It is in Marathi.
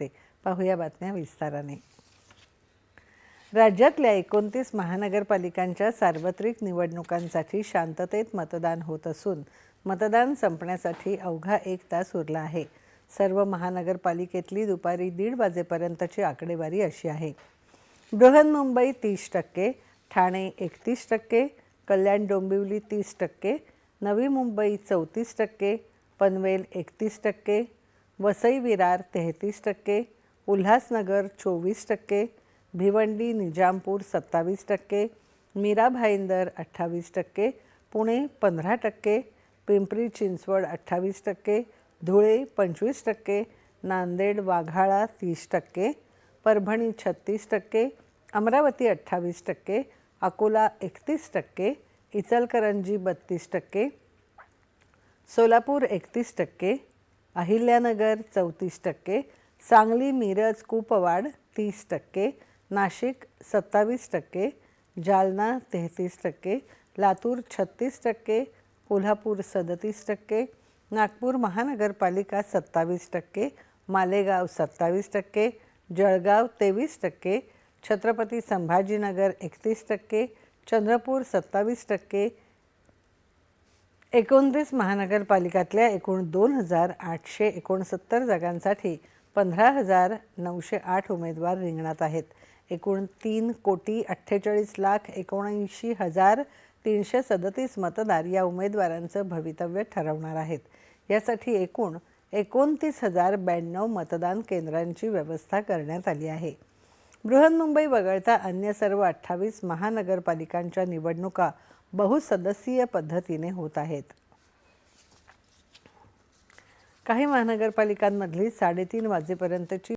ते पाहूया बातम्या विस्ताराने. राज्यातल्या एकोणतीस महानगरपालिकांच्या सार्वत्रिक निवडणुकांसाठी शांततेत मतदान होत असून मतदान संपण्यासाठी अवघा एक तास उरला आहे. सर्व महानगरपालिकेतली दुपारी दीड वाजेपर्यंतची आकडेवारी अशी आहे. बृहन्मुंबई तीस टक्के ठाणे एकतीस टक्के कल्याण डोंबिवली तीस टक्के नवी मुंबई चौतीस टक्के पनवेल एकतीस टक्के वसई विरार तेहतीस टक्के उल्हासनगर चोवीस टक्के भिवंडी निजामपूर सत्तावीस टक्के मीरा भाईंदर अठ्ठावीस टक्के पुणे पंधरा टक्के पिंपरी चिंचवड अठ्ठावीस टक्के धुळे पंचवीस टक्के नांदेड वाघाळा तीस टक्के परभणी छत्तीस टक्के अमरावती अठ्ठावीस टक्के अकोला एकतीस टक्के इचलकरंजी बत्तीस टक्के सोलापूर एकतीस टक्के अहिल्यानगर चौतीस टक्के सांगली मिरज कुपवाड तीस टक्के नाशिक सत्तावीस टक्के जालना तेहतीस टक्के लातूर छत्तीस टक्के कोल्हापूर सदतीस टक्के नागपूर महानगरपालिका सत्तावीस टक्के मालेगाव सत्तावीस टक्के जळगाव तेवीस टक्के छत्रपती संभाजीनगर एकतीस टक्के चंद्रपूर सत्तावीस टक्के एकोणतीस महानगरपालिकातल्या एकूण दोन हजार आठशे एकोणसत्तर जागांसाठी पंधरा हजार नऊशे आठ उमेदवार रिंगणात आहेत. एकूण तीन कोटी अठ्ठेचाळीस लाख एकोणऐंशी हजार तीनशे सदतीस मतदार या उमेदवारांचं भवितव्य ठरवणार आहेत. यासाठी एकूण एकोणतीस हजार ब्याण्णव मतदान केंद्रांची व्यवस्था करण्यात आली आहे. बृहन्मुंबई वगळता अन्य सर्व अठ्ठावीस महानगरपालिकांच्या निवडणुका बहुसदस्यीय पद्धतीने होत आहेत. काही महानगरपालिकांमधली साडेतीन वाजेपर्यंतची